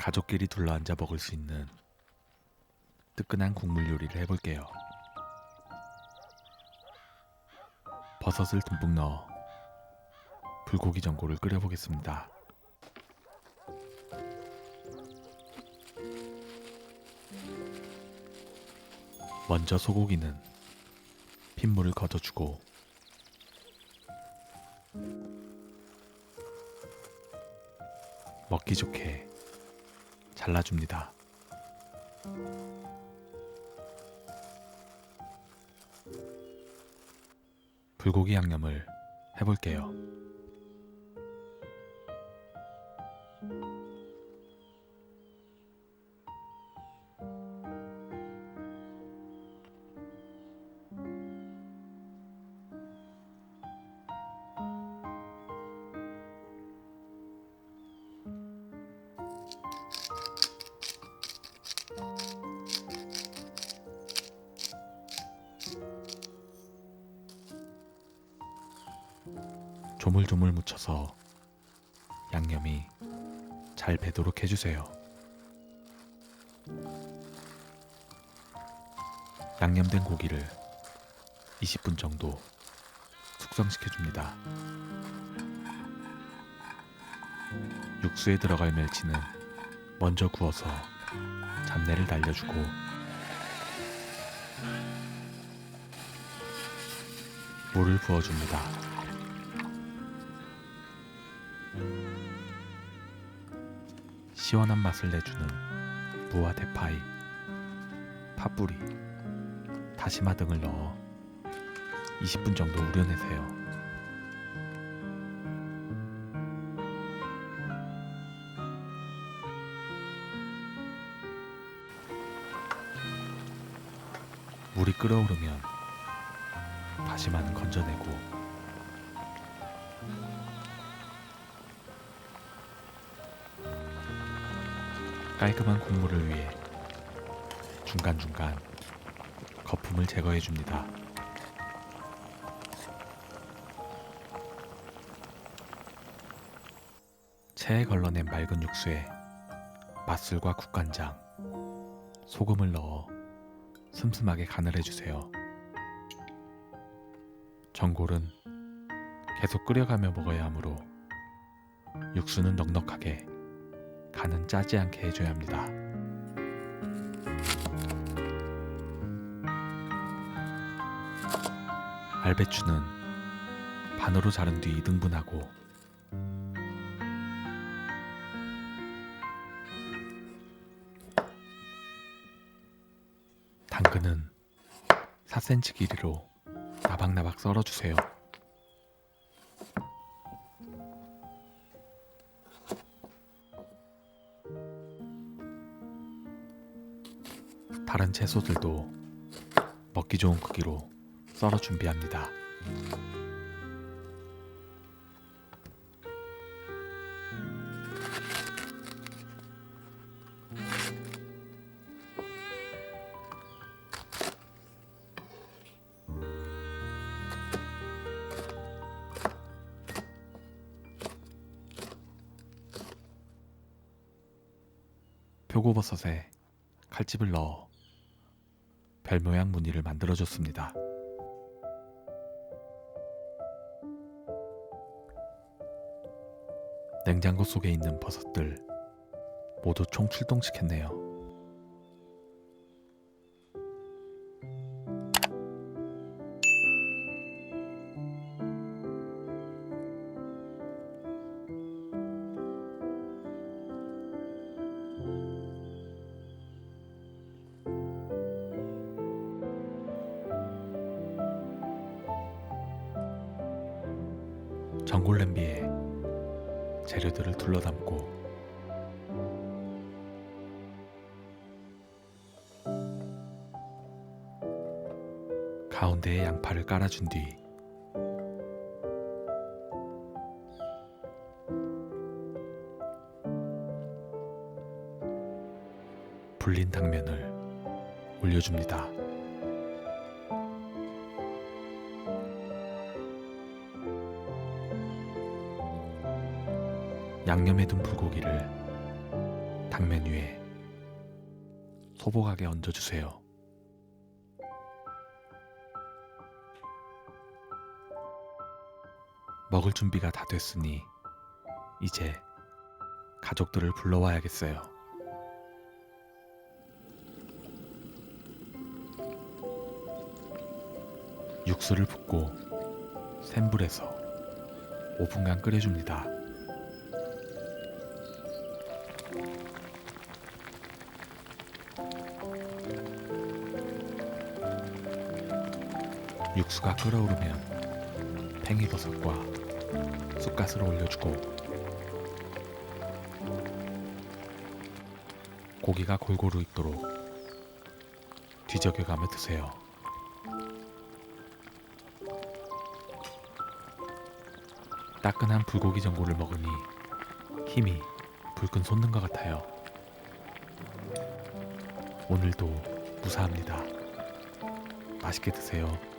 가족끼리 둘러앉아 먹을 수 있는 뜨끈한 국물 요리를 해볼게요. 버섯을 듬뿍 넣어 불고기 전골을 끓여보겠습니다. 먼저 소고기는 핏물을 걷어주고 먹기 좋게 잘라줍니다. 불고기 양념을 해볼게요. 조물조물 묻혀서 양념이 잘 배도록 해주세요. 양념된 고기를 20분 정도 숙성시켜줍니다. 육수에 들어갈 멸치는 먼저 구워서 잡내를 날려주고 물을 부어줍니다. 시원한 맛을 내주는 무와 대파잎, 파뿌리, 다시마 등을 넣어 20분 정도 우려내세요. 물이 끓어오르면 다시마는 건져내고 깔끔한 국물을 위해 중간중간 거품을 제거해 줍니다. 체에 걸러낸 맑은 육수에 맛술과 국간장, 소금을 넣어 슴슴하게 간을 해주세요. 전골은 계속 끓여가며 먹어야 하므로 육수는 넉넉하게 간은 짜지 않게 해줘야 합니다. 알배추는 반으로 자른 뒤 2등분하고 당근은 4cm 길이로 나박나박 썰어주세요. 다른 채소들도 먹기 좋은 크기로 썰어 준비합니다. 표고버섯에 칼집을 넣어 별 모양 무늬를 만들어줬습니다. 냉장고 속에 있는 버섯들 모두 총 출동시켰네요. 전골 냄비에 재료들을 둘러담고 가운데에 양파를 깔아준 뒤 불린 당면을 올려줍니다. 양념에 둔 불고기를 당면 위에 소복하게 얹어주세요. 먹을 준비가 다 됐으니 이제 가족들을 불러와야겠어요. 육수를 붓고 센 불에서 5분간 끓여줍니다. 육수가 끓어오르면 팽이버섯과 쑥갓을 올려주고 고기가 골고루 익도록 뒤적여가며 드세요. 따끈한 불고기 전골을 먹으니 힘이 불끈 솟는 것 같아요. 오늘도 무사합니다. 맛있게 드세요.